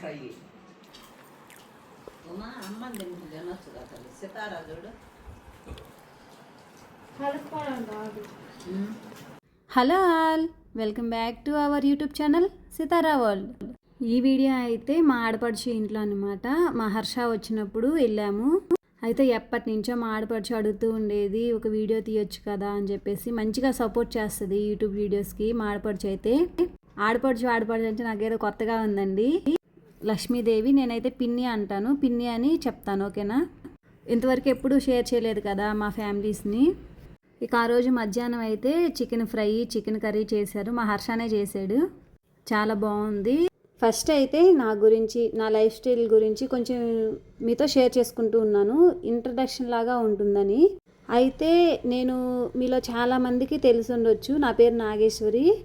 Fry Uma అమ్మ దీనికి తినొచ్చు కదా తల్లి. సితారా చూడు. Hello all welcome back to our YouTube channel Sitara world. ఈ వీడియో అయితే మా ఆడపడుచు ఇంట్లో అనమాట మా హర్ష వచ్చినప్పుడు వెళ్ళాము. అయితే ఎప్పటి నుంచో మా ఆడపడుచు అడుగుతూ ఉండేది ఒక వీడియో తీయొచ్చు కదా అని చెప్పేసి మంచిగా సపోర్ట్ చేస్తుంది యూట్యూబ్ వీడియోస్కి మా ఆడపడుచు అయితే. ఆడపడుచు ఆడపడుచు అంటే నాకేదో కొత్తగా ఉందండి. లక్ష్మీదేవి నేనైతే పిన్ని అంటాను. పిన్ని అని చెప్తాను ఓకేనా? ఇంతవరకు ఎప్పుడూ షేర్ చేయలేదు కదా మా ఫ్యామిలీస్ని. ఇక ఆ రోజు మధ్యాహ్నం అయితే చికెన్ ఫ్రై చికెన్ కర్రీ చేశారు. మా హర్షనే చేశాడు. చాలా బాగుంది. ఫస్ట్ అయితే నా గురించి నా లైఫ్ స్టైల్ గురించి కొంచెం మీతో షేర్ చేసుకుంటూ ఉన్నాను. ఇంట్రడక్షన్ లాగా ఉంటుందని. అయితే నేను మీలో చాలామందికి తెలిసి ఉండొచ్చు. నా పేరు నాగేశ్వరి.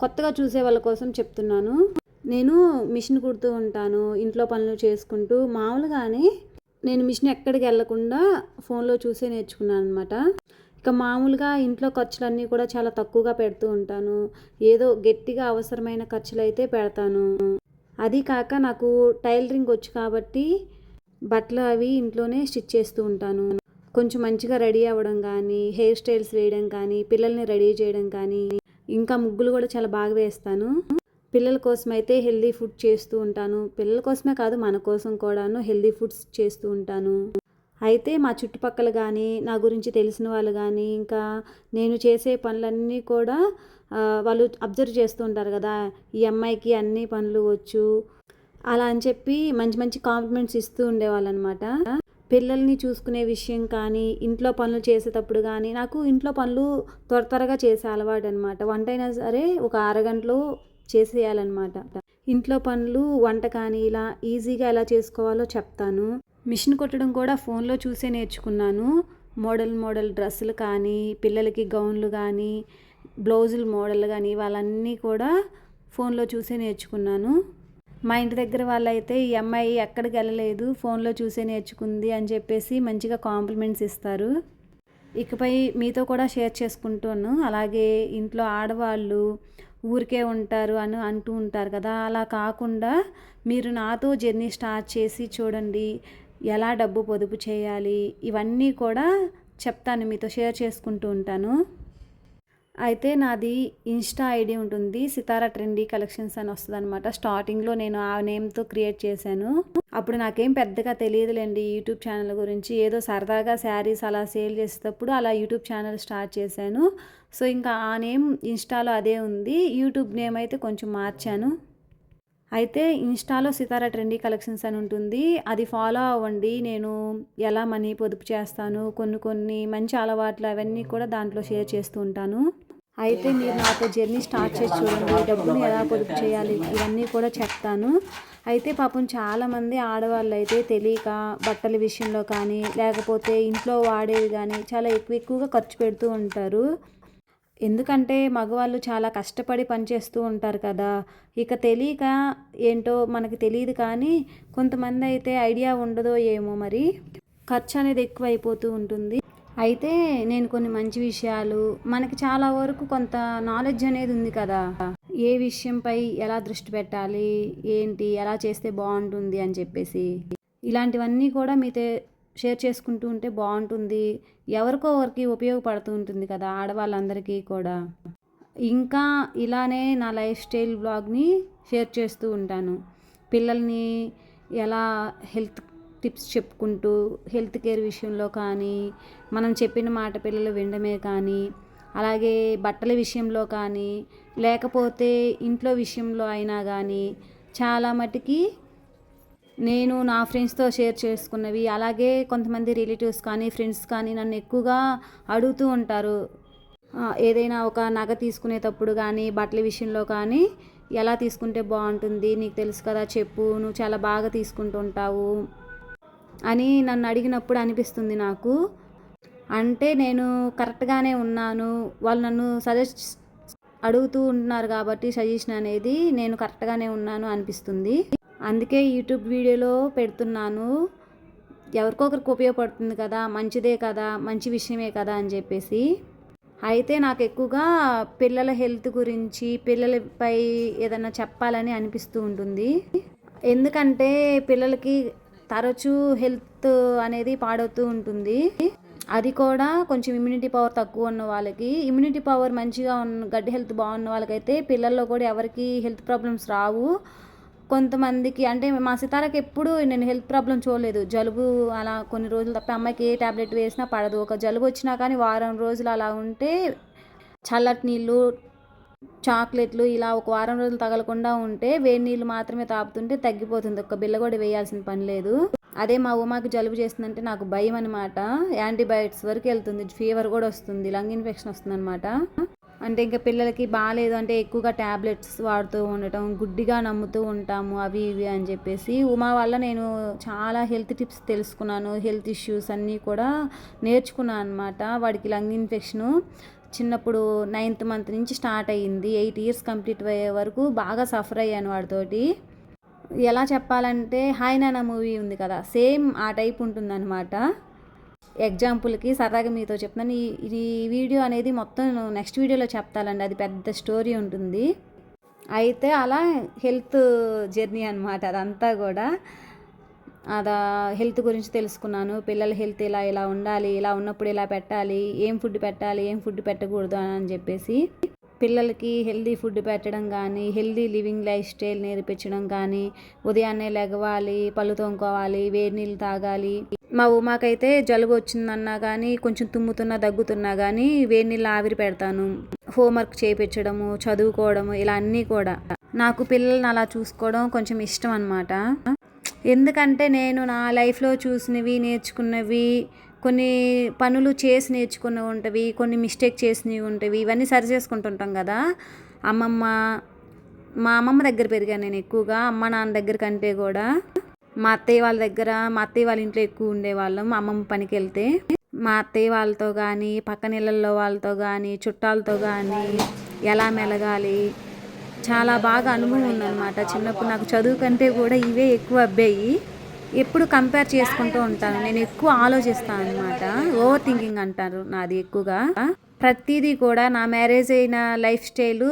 కొత్తగా చూసే వాళ్ళ కోసం చెప్తున్నాను. నేను మిషన్ కుడుతూ ఉంటాను ఇంట్లో పనులు చేసుకుంటూ. మామూలుగానే నేను మిషన్ ఎక్కడికి వెళ్ళకుండా ఫోన్లో చూసే నేర్చుకున్నాను అనమాట ఇక మామూలుగా ఇంట్లో ఖర్చులన్నీ కూడా చాలా తక్కువగా పెడుతూ ఉంటాను. ఏదో గట్టిగా అవసరమైన ఖర్చులు అయితే పెడతాను. అది కాక నాకు టైలరింగ్ వచ్చు కాబట్టి బట్టలు అవి ఇంట్లోనే స్టిచ్ చేస్తూ ఉంటాను. కొంచెం మంచిగా రెడీ అవ్వడం కానీ హెయిర్ స్టైల్స్ వేయడం కానీ పిల్లల్ని రెడీ చేయడం కానీ ఇంకా ముగ్గులు కూడా చాలా బాగా వేస్తాను. పిల్లల కోసం అయితే హెల్దీ ఫుడ్ చేస్తూ ఉంటాను. పిల్లల కోసమే కాదు మన కోసం కూడాను హెల్దీ ఫుడ్స్ చేస్తూ ఉంటాను. అయితే మా చుట్టుపక్కల కానీ నా గురించి తెలిసిన వాళ్ళు కానీ ఇంకా నేను చేసే పనులన్నీ కూడా వాళ్ళు అబ్జర్వ్ చేస్తూ ఉంటారు కదా ఈ అమ్మాయికి అన్ని పనులు వచ్చు. అలా అని చెప్పి మంచి మంచి కాంప్లిమెంట్స్ ఇస్తూ ఉండేవాళ్ళు అనమాట పిల్లల్ని చూసుకునే విషయం కానీ ఇంట్లో పనులు చేసేటప్పుడు కానీ నాకు ఇంట్లో పనులు త్వర త్వరగా చేసే అలవాటు అనమాట వంట అయినా సరే ఒక అరగంటలో చేసేయాలన్నమాట. ఇంట్లో పనులు వంట కానీ ఇలా ఈజీగా ఎలా చేసుకోవాలో చెప్తాను. మిషన్ కుట్టడం కూడా ఫోన్లో చూసే నేర్చుకున్నాను. మోడల్ మోడల్ డ్రెస్సులు కానీ పిల్లలకి గౌన్లు కానీ బ్లౌజులు మోడల్ కానీ వాళ్ళన్నీ కూడా ఫోన్లో చూసే నేర్చుకున్నాను. మా ఇంటి దగ్గర వాళ్ళైతే ఈ అమ్మాయి ఎక్కడికి వెళ్ళలేదు ఫోన్లో చూసే నేర్చుకుంది అని చెప్పేసి మంచిగా కాంప్లిమెంట్స్ ఇస్తారు. ఇకపై మీతో కూడా షేర్ చేసుకుంటాను. అలాగే ఇంట్లో ఆడవాళ్ళు ఊరికే ఉంటారు అని అంటూ ఉంటారు కదా. అలా కాకుండా మీరు నాతో జర్నీ స్టార్ట్ చేసి చూడండి ఎలా డబ్బు పొదుపు చేయాలి ఇవన్నీ కూడా చెప్తాను మీతో షేర్ చేసుకుంటూ ఉంటాను. అయితే నాది ఇన్స్టా ఐడి ఉంటుంది సితారా ట్రెండీ కలెక్షన్స్ అని వస్తుంది అనమాట స్టార్టింగ్లో నేను ఆ నేమ్తో క్రియేట్ చేశాను. అప్పుడు నాకేం పెద్దగా తెలియదులేండి యూట్యూబ్ ఛానల్ గురించి. ఏదో సరదాగా శారీస్ అలా సేల్ చేసేటప్పుడు అలా యూట్యూబ్ ఛానల్ స్టార్ట్ చేశాను. సో ఇంకా ఆ నేమ్ ఇన్స్టాలో అదే ఉంది. యూట్యూబ్ నేమ్ అయితే కొంచెం మార్చాను. అయితే ఇన్స్టాలో సితారా ట్రెండీ కలెక్షన్స్ అని ఉంటుంది. అది ఫాలో అవ్వండి. నేను ఎలా మనీ పొదుపు చేస్తాను కొన్ని కొన్ని మంచి అలవాట్లు అవన్నీ కూడా దాంట్లో షేర్ చేస్తూ ఉంటాను. అయితే మీరు నాతో జర్నీ స్టార్ట్ చేసి చూడండి డబ్బుని ఎలా పొదుపు చేయాలి ఇవన్నీ కూడా చెప్తాను. అయితే పాపం చాలామంది ఆడవాళ్ళు అయితే తెలియక బట్టల విషయంలో కానీ లేకపోతే ఇంట్లో వాడేవి కానీ చాలా ఎక్కువ ఎక్కువగా ఖర్చు పెడుతూ ఉంటారు. ఎందుకంటే మగవాళ్ళు చాలా కష్టపడి పనిచేస్తూ ఉంటారు కదా. ఇక తెలియక ఏంటో మనకి తెలియదు కానీ కొంతమంది అయితే ఐడియా ఉండదో ఏమో మరి. ఖర్చు అనేది ఎక్కువ అయిపోతూ ఉంటుంది. అయితే నేను కొన్ని మంచి విషయాలు మనకి చాలా వరకు కొంత నాలెడ్జ్ అనేది ఉంది కదా. ఏ విషయంపై ఎలా దృష్టి పెట్టాలి ఏంటి ఎలా చేస్తే బాగుంటుంది అని చెప్పేసి. ఇలాంటివన్నీ కూడా మీతో షేర్ చేసుకుంటూ ఉంటే బాగుంటుంది. ఎవరికో ఒకరికి ఉపయోగపడుతూ ఉంటుంది కదా ఆడవాళ్ళందరికీ కూడా. ఇంకా ఇలానే నా లైఫ్ స్టైల్ బ్లాగ్ని షేర్ చేస్తూ ఉంటాను. పిల్లల్ని ఎలా హెల్త్ టిప్స్ చెప్పుకుంటూ హెల్త్ కేర్ విషయంలో కానీ మనం చెప్పిన మాట పిల్లలు వినడమే కానీ అలాగే బట్టల విషయంలో కానీ లేకపోతే ఇంట్లో విషయంలో అయినా కానీ చాలా మటుకి నేను నా ఫ్రెండ్స్తో షేర్ చేసుకున్నవి అలాగే కొంతమంది రిలేటివ్స్ కానీ ఫ్రెండ్స్ కానీ నన్ను ఎక్కువగా అడుగుతూ ఉంటారు. ఏదైనా ఒక నగ తీసుకునేటప్పుడు కానీ బట్టల విషయంలో కానీ ఎలా తీసుకుంటే బాగుంటుంది నీకు తెలుసు కదా చెప్పు నువ్వు చాలా బాగా తీసుకుంటుంటావు అని నన్ను అడిగినప్పుడు అనిపిస్తుంది నాకు. అంటే నేను కరెక్ట్గానే ఉన్నాను. వాళ్ళు నన్ను సజెస్ట్ అడుగుతూ ఉంటున్నారు కాబట్టి సజెషన్ అనేది నేను కరెక్ట్గానే ఉన్నాను అనిపిస్తుంది. అందుకే యూట్యూబ్ వీడియోలో పెడుతున్నాను. ఎవరికొకరికి ఉపయోగపడుతుంది కదా మంచిదే కదా మంచి విషయమే కదా అని చెప్పేసి. అయితే నాకు ఎక్కువగా పిల్లల హెల్త్ గురించి పిల్లలపై ఏదైనా చెప్పాలని అనిపిస్తూ ఉంటుంది. ఎందుకంటే పిల్లలకి తరచూ హెల్త్ అనేది పాడవుతూ ఉంటుంది. అది కూడా కొంచెం ఇమ్యూనిటీ పవర్ తక్కువ ఉన్న వాళ్ళకి. ఇమ్యూనిటీ పవర్ మంచిగా ఉన్న గడ్డి హెల్త్ బాగున్న వాళ్ళకైతే పిల్లల్లో కూడా ఎవరికి హెల్త్ ప్రాబ్లమ్స్ రావు. కొంతమందికి అంటే మా సితారాకి ఎప్పుడు నేను హెల్త్ ప్రాబ్లం చూడలేదు. జలుబు అలా కొన్ని రోజులు తప్ప అమ్మాయికి ఏ ట్యాబ్లెట్ వేసినా పడదు. ఒక జలుబు వచ్చినా కానీ వారం రోజులు అలా ఉంటే చల్లటి నీళ్ళు చాక్లెట్లు ఇలా ఒక వారం రోజులు తగలకుండా ఉంటే వేడి నీళ్ళు మాత్రమే తాపుతుంటే తగ్గిపోతుంది. ఒక్క బిల్ల కూడా వేయాల్సిన పని లేదు. అదే మా ఉమాకి జలుబు చేస్తుందంటే నాకు భయం అనమాట యాంటీబయాటిక్స్ వరకు వెళ్తుంది. ఫీవర్ కూడా వస్తుంది. లంగ్ ఇన్ఫెక్షన్ వస్తుంది అనమాట అంటే ఇంకా పిల్లలకి బాగాలేదు అంటే ఎక్కువగా ట్యాబ్లెట్స్ వాడుతూ ఉండటం గుడ్డిగా నమ్ముతూ ఉంటాము అవి ఇవి అని చెప్పేసి ఉమా వల్ల నేను చాలా హెల్త్ టిప్స్ తెలుసుకున్నాను. హెల్త్ ఇష్యూస్ అన్నీ కూడా నేర్చుకున్నాను అనమాట వాడికి లంగ్ ఇన్ఫెక్షను. చిన్నప్పుడు నైన్త్ మంత్ నుంచి స్టార్ట్ అయ్యింది. ఎయిట్ ఇయర్స్ కంప్లీట్ అయ్యే వరకు బాగా సఫర్ అయ్యాను వాడితోటి. ఎలా చెప్పాలంటే హాయ్ నానా మూవీ ఉంది కదా సేమ్ ఆ టైప్ ఉంటుందన్నమాట. ఎగ్జాంపుల్కి సరదాగా మీతో చెప్తున్నాను. ఈ ఈ వీడియో అనేది మొత్తం నెక్స్ట్ వీడియోలో చెప్తానండి. అది పెద్ద స్టోరీ ఉంటుంది. అయితే అలా హెల్త్ జర్నీ అనమాట అదంతా కూడా. అదా హెల్త్ గురించి తెలుసుకున్నాను. పిల్లల హెల్త్ ఇలా ఇలా ఉండాలి ఇలా ఉన్నప్పుడు ఇలా పెట్టాలి ఏం ఫుడ్ పెట్టాలి ఏం ఫుడ్ పెట్టకూడదు అని చెప్పేసి పిల్లలకి హెల్దీ ఫుడ్ పెట్టడం కానీ హెల్దీ లివింగ్ లైఫ్ స్టైల్ నేర్పించడం కానీ ఉదయాన్నే లెగవాలి పళ్ళు తోముకోవాలి వేడి నీళ్ళు తాగాలి. మా ఉమాకైతే జలుబు వచ్చిందన్నా కానీ కొంచెం తుమ్ముతున్నా దగ్గుతున్నా కానీ వేడి నీళ్ళు ఆవిరి పెడతాను. హోంవర్క్ చేయించడము చదువుకోవడము ఇలా అన్నీ కూడా. నాకు పిల్లల్ని అలా చూసుకోవడం కొంచెం ఇష్టం అనమాట ఎందుకంటే నేను నా లైఫ్లో చూసినవి నేర్చుకున్నవి కొన్ని పనులు చేసి నేర్చుకున్నవి ఉంటవి కొన్ని మిస్టేక్ చేసినవి ఉంటవి ఇవన్నీ సరి చేసుకుంటుంటాం కదా. అమ్మమ్మ మా అమ్మమ్మ దగ్గర పెరిగాను నేను ఎక్కువగా అమ్మ నాన్న దగ్గర కంటే కూడా. మా అత్తయ్య వాళ్ళ దగ్గర మా అత్తయ్య వాళ్ళ ఇంట్లో ఎక్కువ ఉండేవాళ్ళం మా అమ్మమ్మ పనికి వెళ్తే. మా అత్తయ్య వాళ్ళతో కానీ పక్కన ఇళ్ళల్లో వాళ్ళతో కానీ చుట్టాలతో కానీ ఎలా మెలగాలి చాలా బాగా అనుభవం ఉందన్నమాట. చిన్నప్పుడు నాకు చదువు కంటే కూడా ఇవే ఎక్కువ అబ్బాయి. ఎప్పుడు కంపేర్ చేసుకుంటూ ఉంటాను. నేను ఎక్కువ ఆలోచిస్తాను అనమాట ఓవర్ థింకింగ్ అంటారు నాది ఎక్కువగా. ప్రతిదీ కూడా నా మ్యారేజ్ అయిన లైఫ్ స్టైలు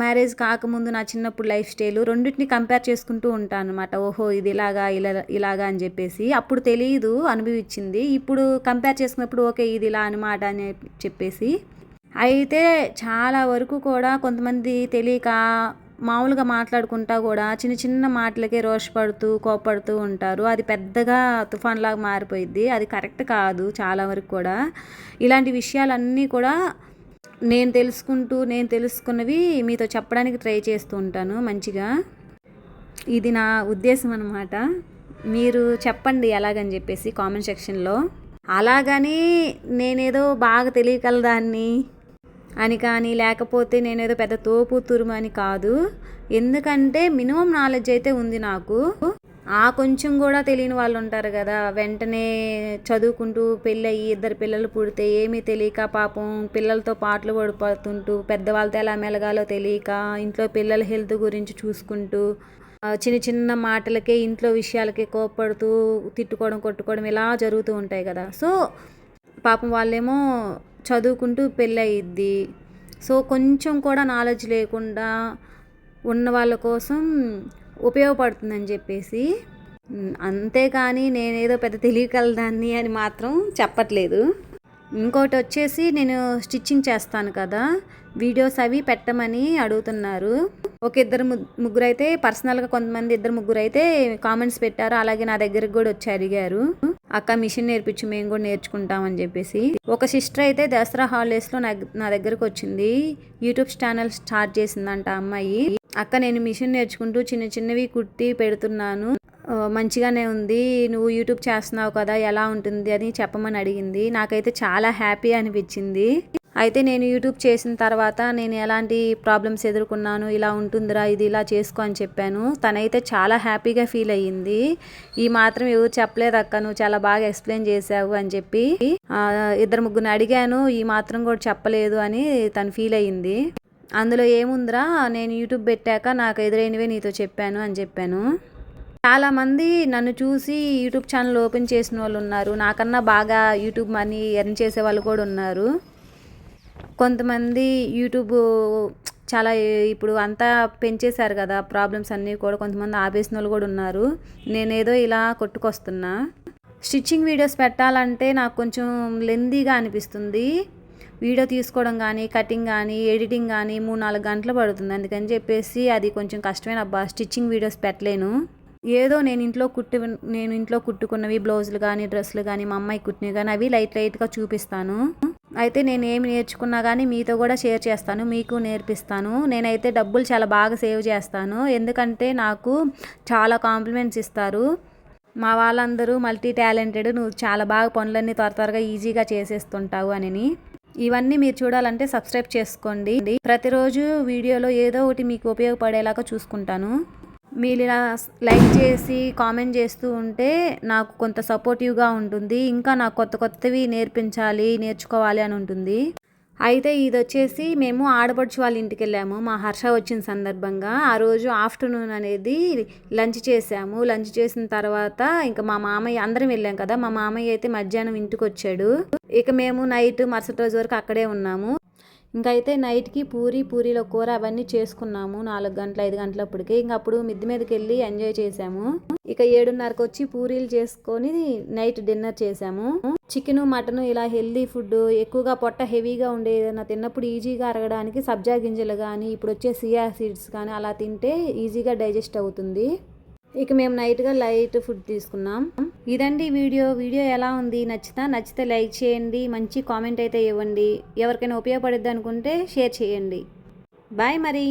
మ్యారేజ్ కాకముందు నా చిన్నప్పుడు లైఫ్ స్టైల్ రెండింటిని కంపేర్ చేసుకుంటూ ఉంటాను అనమాట ఓహో ఇది ఇలాగా ఇలా ఇలాగా అని చెప్పేసి. అప్పుడు తెలియదు అనుభవించింది. ఇప్పుడు కంపేర్ చేసుకున్నప్పుడు ఓకే ఇది ఇలా అనమాట అని చెప్పేసి. అయితే చాలా వరకు కూడా కొంతమంది తెలియక మామూలుగా మాట్లాడుకుంటా కూడా చిన్న చిన్న మాటలకే రోషపడుతూ కోపడుతూ ఉంటారు. అది పెద్దగా తుఫాన్లాగా మారిపోయింది అది కరెక్ట్ కాదు చాలా వరకు కూడా. ఇలాంటి విషయాలన్నీ కూడా నేను తెలుసుకుంటూ నేను తెలుసుకున్నవి మీతో చెప్పడానికి ట్రై చేస్తూ ఉంటాను మంచిగా. ఇది నా ఉద్దేశం అనమాట మీరు చెప్పండి ఎలాగని చెప్పేసి కామెంట్ సెక్షన్లో. అలాగని నేనేదో బాగా తెలియగలదాన్ని అని కానీ లేకపోతే నేనేదో పెద్ద తోపు తురుము అని కాదు. ఎందుకంటే మినిమం నాలెడ్జ్ అయితే ఉంది నాకు. ఆ కొంచెం కూడా తెలియని వాళ్ళు ఉంటారు కదా వెంటనే చదువుకుంటూ పెళ్ళయి ఇద్దరు పిల్లలు పుడితే ఏమీ తెలియక పాపం పిల్లలతో పాటలు పడిపోతుంటూ పెద్దవాళ్ళతో ఎలా మెలగాలో తెలియక ఇంట్లో పిల్లల హెల్త్ గురించి చూసుకుంటూ చిన్న చిన్న మాటలకే ఇంట్లో విషయాలకే కోప్పడుతూ తిట్టుకోవడం కొట్టుకోవడం ఇలా జరుగుతూ ఉంటాయి కదా. సో పాపం వాళ్ళేమో చదువుకుంటూ పెళ్ళి సో కొంచెం కూడా నాలెడ్జ్ లేకుండా ఉన్న వాళ్ళ కోసం ఉపయోగపడుతుందని చెప్పేసి అంతేకాని నేనేదో పెద్ద తెలియగలదాన్ని అని మాత్రం చెప్పట్లేదు. ఇంకోటి వచ్చేసి నేను స్టిచ్చింగ్ చేస్తాను కదా వీడియోస్ అవి పెట్టమని అడుగుతున్నారు. ఒక ఇద్దరు ముగ్గురు అయితే పర్సనల్గా కొంతమంది ఇద్దరు ముగ్గురు అయితే కామెంట్స్ పెట్టారు అలాగే నా దగ్గరకు కూడా వచ్చి అడిగారు. అక్క మిషన్ నేర్పించి మేము కూడా నేర్చుకుంటామని చెప్పేసి. ఒక సిస్టర్ అయితే దసరా హాలిడేస్లో నా నా దగ్గరకు వచ్చింది. యూట్యూబ్ ఛానల్ స్టార్ట్ చేసిందంట అమ్మాయి. అక్క నేను మిషన్ నేర్చుకుంటూ చిన్న చిన్నవి కుట్టి పెడుతున్నాను. మంచిగానే ఉంది. నువ్వు యూట్యూబ్ చేస్తున్నావు కదా ఎలా ఉంటుంది అని చెప్పమని అడిగింది. నాకైతే చాలా హ్యాపీ అనిపించింది. అయితే నేను యూట్యూబ్ చేసిన తర్వాత నేను ఎలాంటి ప్రాబ్లమ్స్ ఎదుర్కొన్నాను ఇలా ఉంటుందిరా ఇది ఇలా చేసుకో అని చెప్పాను. తనైతే చాలా హ్యాపీగా ఫీల్ అయ్యింది. ఈ మాత్రం ఎవరు చెప్పలేదు అక్క నువ్వు చాలా బాగా ఎక్స్ప్లెయిన్ చేసావు అని చెప్పి ఇద్దరు ముగ్గురిని అడిగాను ఈ మాత్రం కూడా చెప్పలేదు అని తను ఫీల్ అయ్యింది. అందులో ఏముందిరా నేను యూట్యూబ్ పెట్టాక నాకు ఎదురైనవే నీతో చెప్పాను అని చెప్పాను. చాలామంది నన్ను చూసి యూట్యూబ్ ఛానల్ ఓపెన్ చేసిన వాళ్ళు ఉన్నారు. నాకన్నా బాగా యూట్యూబ్ మనీ ఎర్న్ చేసే వాళ్ళు కూడా ఉన్నారు. కొంతమంది యూట్యూబ్ చాలా ఇప్పుడు అంతా పెంచేశారు కదా ప్రాబ్లమ్స్ అన్నీ కూడా కొంతమంది ఆపేసిన వాళ్ళు కూడా ఉన్నారు. నేనేదో ఇలా కొట్టుకొస్తున్నా. స్టిచ్చింగ్ వీడియోస్ పెట్టాలంటే నాకు కొంచెం లెందీగా అనిపిస్తుంది. వీడియో తీసుకోవడం కానీ కటింగ్ కానీ ఎడిటింగ్ కానీ మూడు నాలుగు గంటలు పడుతుంది. అందుకని చెప్పేసి అది కొంచెం కష్టమైన అబ్బా స్టిచ్చింగ్ వీడియోస్ పెట్టలేను. ఏదో నేను ఇంట్లో కుట్టి నేను ఇంట్లో కుట్టుకున్నవి బ్లౌజులు కానీ డ్రెస్సులు కానీ మా అమ్మాయి కుట్టినవి కానీ అవి లైట్ లైట్గా చూపిస్తాను. అయితే నేను ఏమి నేర్చుకున్నా కానీ మీతో కూడా షేర్ చేస్తాను మీకు నేర్పిస్తాను. నేనైతే డబ్బులు చాలా బాగా సేవ్ చేస్తాను. ఎందుకంటే నాకు చాలా కాంప్లిమెంట్స్ ఇస్తారు. మా వాళ్ళందరూ మల్టీ టాలెంటెడ్ నువ్వు చాలా బాగా పనులన్నీ త్వర త్వరగా ఈజీగా చేసేస్తుంటావు అని ఇవన్నీ మీరు చూడాలంటే సబ్స్క్రైబ్ చేసుకోండి. ప్రతిరోజు వీడియోలో ఏదో ఒకటి మీకు ఉపయోగపడేలాగా చూసుకుంటాను. మీరు ఇలా లైక్ చేసి కామెంట్ చేస్తూ ఉంటే నాకు కొంత సపోర్టివ్గా ఉంటుంది. ఇంకా నాకు కొత్త కొత్తవి నేర్పించాలి నేర్చుకోవాలి అని ఉంటుంది. అయితే ఇది వచ్చేసి మేము ఆడపడుచు వాళ్ళ ఇంటికి వెళ్ళాము. మా హర్ష వచ్చిన సందర్భంగా ఆ రోజు ఆఫ్టర్నూన్ అనేది లంచ్ చేసాము. లంచ్ చేసిన తర్వాత ఇంకా మా మామయ్య అందరం వెళ్ళాం కదా. మా మామయ్య అయితే మధ్యాహ్నం ఇంటికి వచ్చాడు. ఇక మేము నైట్ మరుసటి రోజు వరకు అక్కడే ఉన్నాము. ఇంకా అయితే నైట్కి పూరి పూరీలో కూర అవన్నీ చేసుకున్నాము. నాలుగు గంటల ఐదు గంటలప్పటికి ఇంకా అప్పుడు మిద్ది మీదకి వెళ్ళి ఎంజాయ్ చేసాము ఇక ఏడున్నరకు వచ్చి పూరీలు చేసుకొని నైట్ డిన్నర్ చేసాము చికెన్ మటన్ ఇలా హెల్దీ ఫుడ్ ఎక్కువగా పొట్ట హెవీగా ఉండే ఏదైనా తిన్నప్పుడు ఈజీగా అరగడానికి సబ్జా గింజలు కానీ ఇప్పుడు వచ్చే సియా సీడ్స్ కానీ అలా తింటే ఈజీగా డైజెస్ట్ అవుతుంది. ఇక మేము నైట్గా లైట్ ఫుడ్ తీసుకున్నాం. ఇదండి వీడియో. వీడియో ఎలా ఉంది? నచ్చితే నచ్చితే లైక్ చేయండి. మంచి కామెంట్ అయితే ఇవ్వండి. ఎవరికైనా ఉపయోగపడుద్ది అనుకుంటే షేర్ చేయండి. బాయ్ మరి.